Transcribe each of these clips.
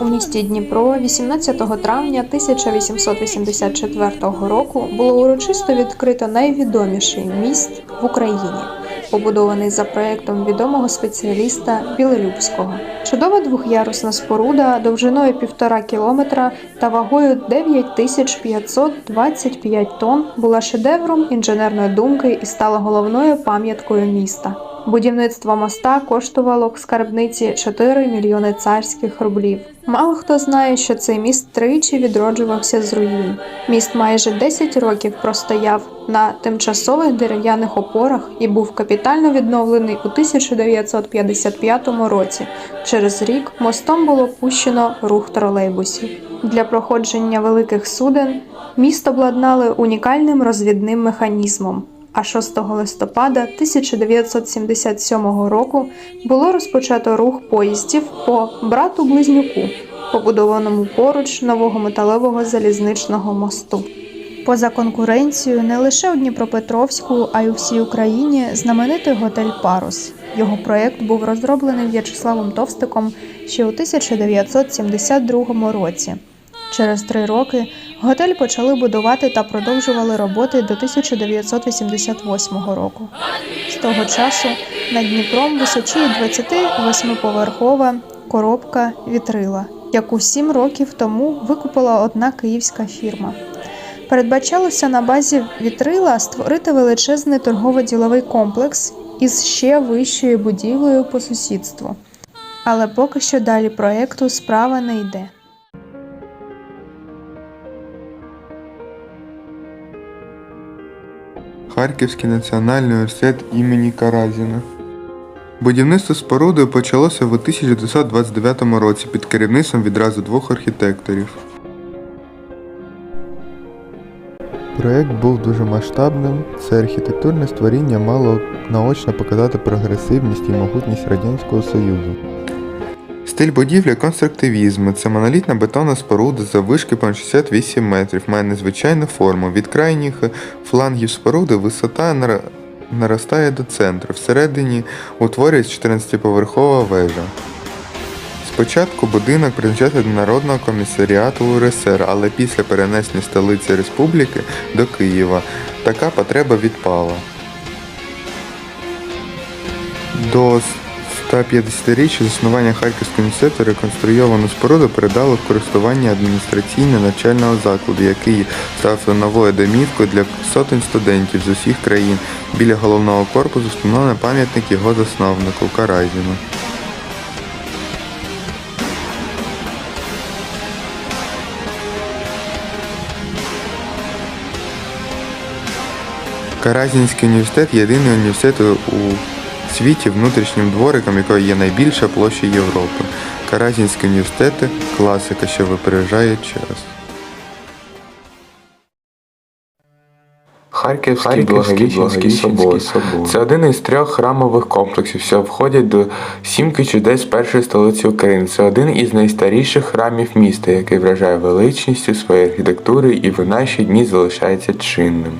У місті Дніпро 18 травня 1884 року було урочисто відкрито найвідоміший міст в Україні, побудований за проектом відомого спеціаліста Білелюбського. Чудова двохярусна споруда довжиною півтора кілометра та вагою 9525 тонн була шедевром інженерної думки і стала головною пам'яткою міста. Будівництво моста коштувало скарбниці 4 мільйони царських рублів. Мало хто знає, що цей міст тричі відроджувався з руїн. Міст майже 10 років простояв на тимчасових дерев'яних опорах і був капітально відновлений у 1955 році. Через рік мостом було пущено рух тролейбусів. Для проходження великих суден міст обладнали унікальним розвідним механізмом. А 6 листопада 1977 року було розпочато рух поїздів по брату Близнюку, побудованому поруч нового металевого залізничного мосту. Поза конкуренцією не лише у Дніпропетровську, а й у всій Україні знаменитий готель Парус. Його проєкт був розроблений В'ячеславом Товстиком ще у 1972 році. Через три роки готель почали будувати та продовжували роботи до 1988 року. З того часу над Дніпром височіє 28-поверхова коробка вітрила, яку сім років тому викупила одна київська фірма. Передбачалося на базі вітрила створити величезний торгово-діловий комплекс із ще вищою будівлею по сусідству. Але поки що далі проєкту справа не йде. Харківський національний університет імені Каразіна. Будівництво споруди почалося в 1929 році під керівництвом відразу двох архітекторів. Проєкт був дуже масштабним. Це архітектурне створіння мало наочно показати прогресивність і могутність Радянського Союзу. Стиль будівлі конструктивізму. Це монолітна бетонна споруда заввишки понад 68 метрів, має незвичайну форму. Від крайніх флангів споруди висота наростає до центру. Всередині утворюється 14-поверхова вежа. Спочатку будинок призначався до Народного комісаріату УРСР, але після перенесення столиці республіки до Києва така потреба відпала. До 150-річчя заснування Харківського університету реконструйовану споруду передали в користування адміністраційне навчального закладу, який став новою домівкою для сотень студентів з усіх країн. Біля головного корпусу встановлено пам'ятник його засновнику Каразіну. Каразінський університет єдиний університет у світі внутрішнім двориком, якого є найбільша площа Європи. Каразінські університети класика, що випереджає час. Харківський Благовіщенський собор. Це один із трьох храмових комплексів, що входять до сімки чудес першої столиці України. Це один із найстаріших храмів міста, який вражає величністю своєї архітектури і в наші дні залишається чинним.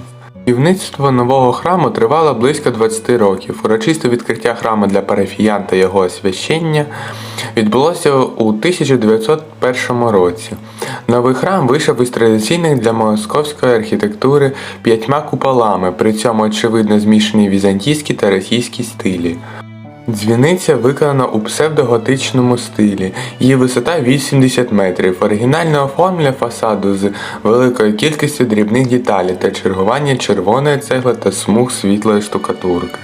Будівництво нового храму тривало близько 20 років. Урочисте відкриття храму для парафіян та його освящення відбулося у 1901 році. Новий храм вийшов із традиційних для московської архітектури п'ятьма куполами, при цьому очевидно змішані візантійські та російські стилі. Дзвіниця виконана у псевдоготичному стилі. Її висота 80 метрів. Оригінальне оформлення фасаду з великою кількістю дрібних деталей та чергування червоної цегли та смуг світлої штукатурки.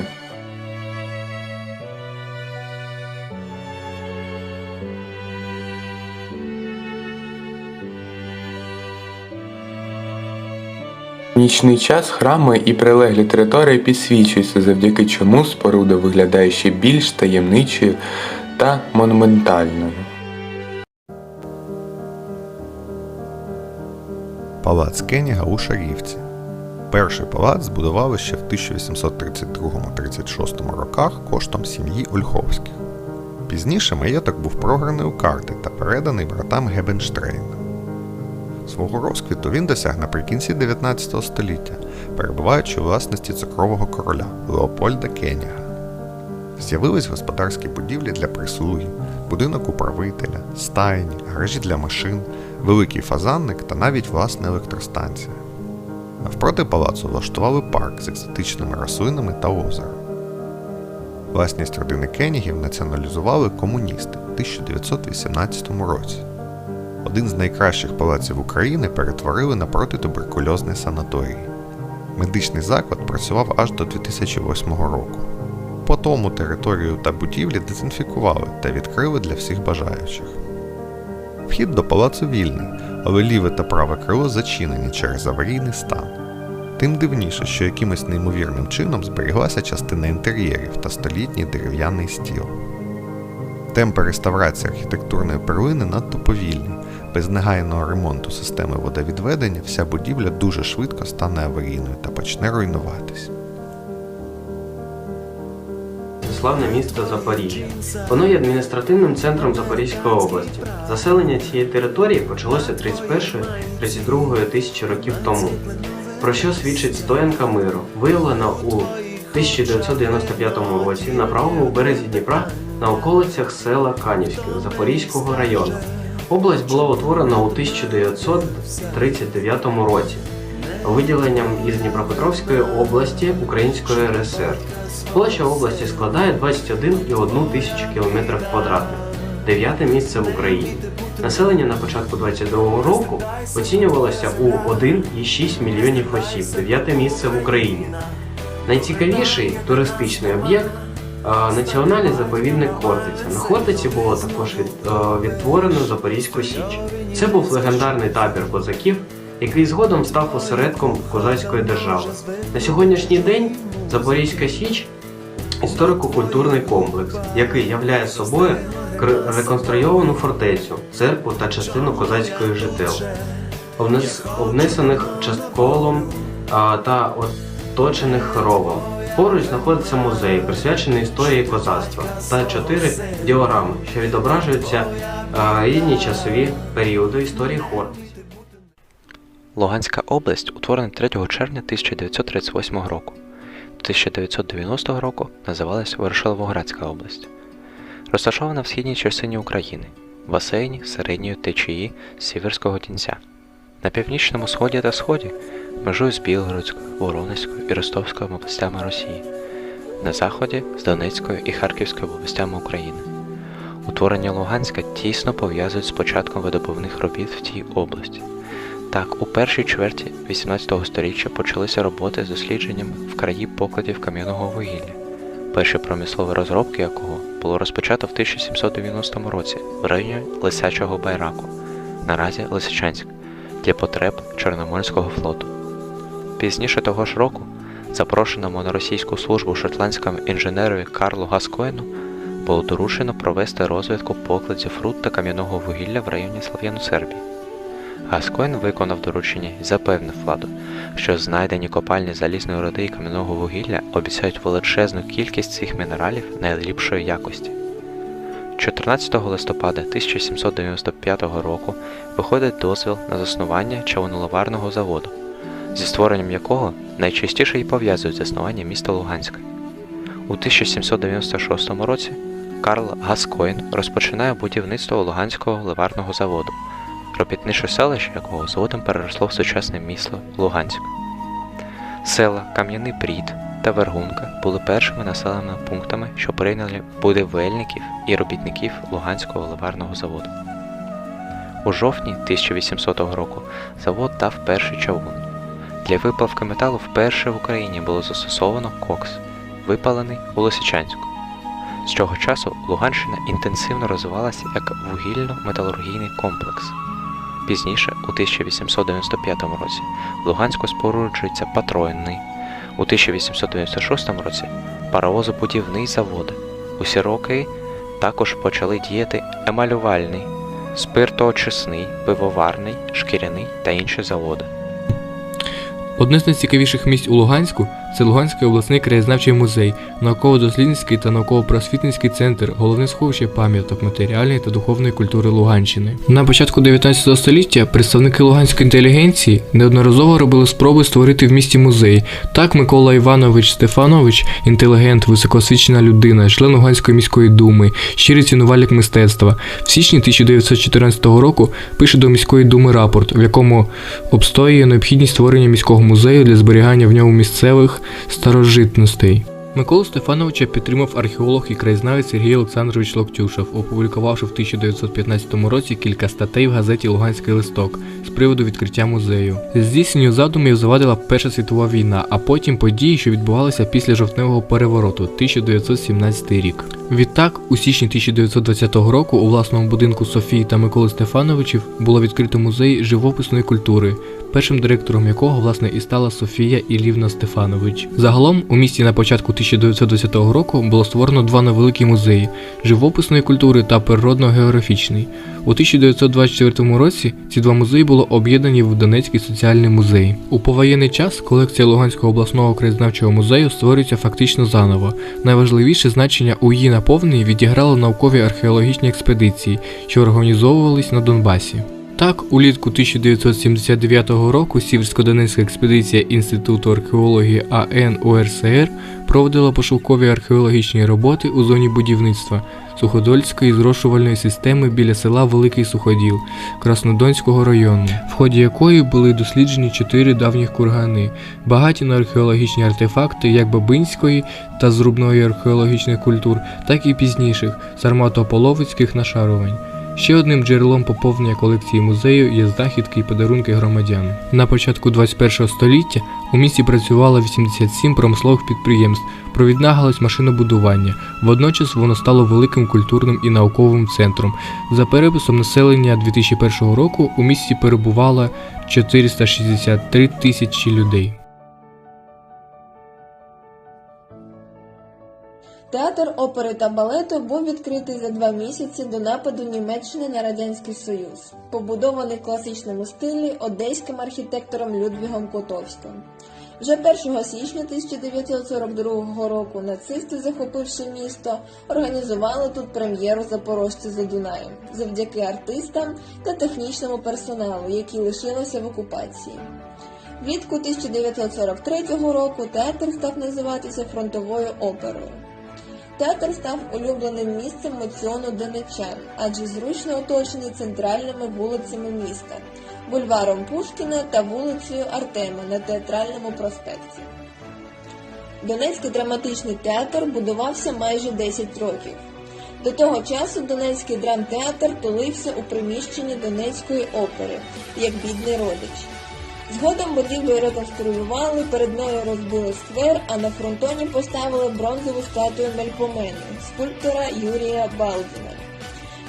Нічний час храми і прилеглі території підсвічуються, завдяки чому споруда виглядає ще більш таємничою та монументальною. Палац Кеніга у Шарівці. Перший палац збудували ще в 1832-36 роках коштом сім'ї Ольховських. Пізніше маєток був програний у карти та переданий братам Гебенштрейн. Свого розквіту він досяг наприкінці 19 століття, перебуваючи у власності цукрового короля Леопольда Кеніга. З'явились господарські будівлі для прислуги, будинок управителя, стайні, гаражі для машин, великий фазанник та навіть власна електростанція. Навпроти палацу влаштували парк з екзотичними рослинами та озером. Власність родини Кенігів націоналізували комуністи в 1918 році. Один з найкращих палаців України перетворили на протитуберкульозний санаторій. Медичний заклад працював аж до 2008 року. По тому територію та будівлі дезінфікували та відкрили для всіх бажаючих. Вхід до палацу вільний, але ліве та праве крило зачинені через аварійний стан. Тим дивніше, що якимось неймовірним чином зберіглася частина інтер'єрів та столітній дерев'яний стіл. Темпи реставрації архітектурної перлини надто повільні. Без негайного ремонту системи водовідведення вся будівля дуже швидко стане аварійною та почне руйнуватись. Славне місто Запоріжжя. Воно є адміністративним центром Запорізької області. Заселення цієї території почалося 31-32 тисячі років тому. Про що свідчить стоянка миру, виявлена у 1995 році на правому березі Дніпра на околицях села Канівське Запорізького району. Область була утворена у 1939 році виділенням із Дніпропетровської області Української РСР. Площа області складає 21,1 тисячу кілометрів квадратних, дев'яте місце в Україні. Населення на початку 22-го року оцінювалося у 1,6 мільйонів осіб, дев'яте місце в Україні. Найцікавіший туристичний об'єкт національний заповідник Хортиця. На Хортиці було також від, відтворено Запорізьку Січ. Це був легендарний табір козаків, який згодом став осередком козацької держави. На сьогоднішній день Запорізька Січ історико-культурний комплекс, який являє собою реконструйовану фортецю, церкву та частину козацької жител, обнесених частковом та оточених ровом. Поруч знаходиться музей, присвячений історії козацтва, та чотири діорами, що відображуються різні часові періоди історії Хортиці. Луганська область утворена 3 червня 1938 року. До 1990 року називалась Ворошиловоградська область. Розташована в східній частині України, в басейні середньої течії Сіверського Тінця. На північному сході та сході межує з Білгородською, Воронезькою і Ростовською областями Росії, на заході з Донецькою і Харківською областями України. Утворення Луганська тісно пов'язують з початком видобувних робіт в цій області. Так, у першій чверті 18 століття почалися роботи з дослідженням в краї покладів кам'яного вугілля, перші промислові розробки якого було розпочато в 1790 році в районі Лисячого Байраку, наразі Лисичанськ, для потреб Чорноморського флоту. Пізніше того ж року запрошеному на російську службу шотландському інженерові Карлу Гаскоїну було доручено провести розвідку покладів руд та кам'яного вугілля в районі Слов'яно-Сербії. Гаскоін виконав доручення і запевнив владу, що знайдені копальні залізної руди і кам'яного вугілля обіцяють величезну кількість цих мінералів найліпшої якості. 14 листопада 1795 року виходить дозвіл на заснування човноловарного заводу, зі створенням якого найчастіше і пов'язують заснування міста Луганська. У 1796 році Карл Гаскоін розпочинає будівництво Луганського ливарного заводу робітниче селище якого згодом переросло в сучасне місто Луганськ. Села Кам'яний Брід та Вергунка були першими населеними пунктами, що прийняли будівельників і робітників Луганського ливарного заводу. У жовтні 1800 року завод дав перший чавун. Для виплавки металу вперше в Україні було застосовано кокс, випалений у Лисичанську. З цього часу Луганщина інтенсивно розвивалася як вугільно-металургійний комплекс. Пізніше, у 1895 році, в Луганську споруджується патронний, у 1896 році паровозобудівний завод. У Сіроки також почали діяти емалювальний, спиртоочисний, пивоварний, шкіряний та інші заводи. Одне з найцікавіших місць у Луганську Це Луганський обласний краєзнавчий музей, науково-дослідницький та науково-просвітницький центр, головне сховище пам'яток матеріальної та духовної культури Луганщини. На початку 19 століття представники луганської інтелігенції неодноразово робили спроби створити в місті музей. Так Микола Іванович Стефанович, інтелігент, високоосвічена людина, член Луганської міської думи, щирий цінувальник мистецтва, в січні 1914 року пише до міської думи рапорт, в якому обстоює необхідність створення міського музею для зберігання в ньому місцевих старожитностей. Миколу Стефановича підтримав археолог і краєзнавець Сергій Олександрович Локтюшев, опублікувавши в 1915 році кілька статей в газеті Луганський листок з приводу відкриття музею. Здійсненню задумів завадила Перша світова війна, а потім події, що відбувалися після жовтневого перевороту 1917 рік. Відтак, у січні 1920 року у власному будинку Софії та Миколи Стефановичів було відкрито музей живописної культури, першим директором якого власне і стала Софія Ілівна Стефанович. Загалом у місті на початку 1920 року було створено два невеликі музеї живописної культури та природно-географічний. У 1924 році ці два музеї було об'єднані в Донецький соціальний музей. У повоєнний час колекція Луганського обласного краєзнавчого музею створюється фактично заново. Найважливіше значення у її наповненні відіграли наукові археологічні експедиції, що організовувались на Донбасі. Так, улітку 1979 року Сіверсько-Донецька експедиція Інституту археології АН УРСР проводила пошукові археологічні роботи у зоні будівництва Суходольської зрошувальної системи біля села Великий Суходіл Краснодонського району, в ході якої були досліджені чотири давніх кургани, багаті на археологічні артефакти як Бабинської та зрубної археологічних культур, так і пізніших Сармато-Половицьких нашарувань. Ще одним джерелом поповнення колекції музею є знахідки і подарунки громадян. На початку 21 століття у місті працювало 87 промислових підприємств, провідна галузь машинобудування. Водночас воно стало великим культурним і науковим центром. За переписом населення 2001 року у місті перебувало 463 тисячі людей. Театр опери та балету був відкритий за два місяці до нападу Німеччини на Радянський Союз, побудований в класичному стилі одеським архітектором Людвігом Котовським. Вже 1 січня 1942 року нацисти, захопивши місто, організували тут прем'єру Запорожці за Дунаєм завдяки артистам та технічному персоналу, які лишилися в окупації. Влітку 1943 року театр став називатися фронтовою оперою. Театр став улюбленим місцем моціону донечан, адже зручно оточений центральними вулицями міста, бульваром Пушкіна та вулицею Артема на театральному проспекті. Донецький драматичний театр будувався майже 10 років. До того часу Донецький драмтеатр тулився у приміщенні Донецької опери, як бідний родич. Згодом будівлю реконструювали, перед нею розбили сквер, а на фронтоні поставили бронзову статую Мельпомену, скульптора Юрія Балдіна.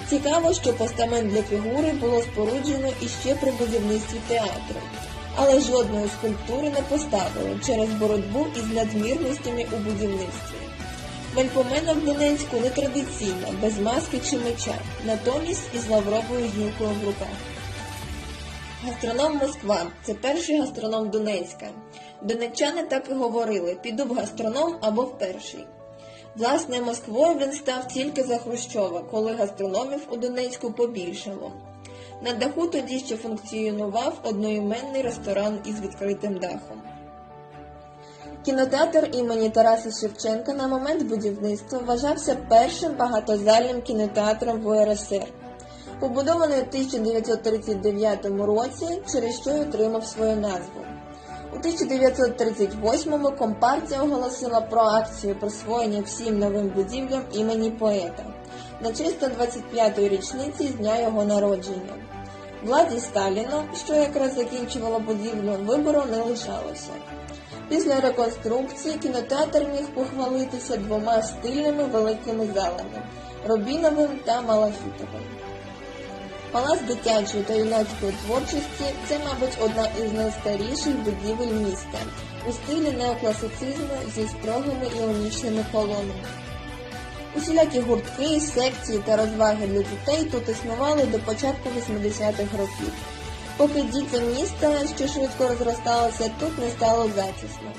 Цікаво, що постамент для фігури було споруджено іще при будівництві театру, але жодної скульптури не поставили через боротьбу із надмірностями у будівництві. Мельпомена в Донецьку нетрадиційна, без маски чи меча, натомість із лавровою гілкою в руках. Гастроном Москва це перший гастроном Донецька. Донеччани так і говорили: піду в гастроном або в перший. Власне, Москвою він став тільки за Хрущова, коли гастрономів у Донецьку побільшало. На даху тоді ще функціонував одноіменний ресторан із відкритим дахом. Кінотеатр імені Тараса Шевченка на момент будівництва вважався першим багатозальним кінотеатром в УРСР побудований у 1939 році, через що й отримав свою назву. У 1938-му компартія оголосила про акцію присвоєння всім новим будівлям імені поета на честь 125-ї річниці з дня його народження. Владі Сталіна, що якраз закінчувала будівлю, вибору не лишалося. Після реконструкції кінотеатр міг похвалитися двома стильними великими залами Робіновим та Малахітовим. Палац дитячої та юнацької творчості це, мабуть, одна із найстаріших будівель міста у стилі неокласицизму зі строгими іонічними колонами. Усілякі гуртки, секції та розваги для дітей тут існували до початку 80-х років, поки дітям міста, що швидко розросталося, тут не стало затісно.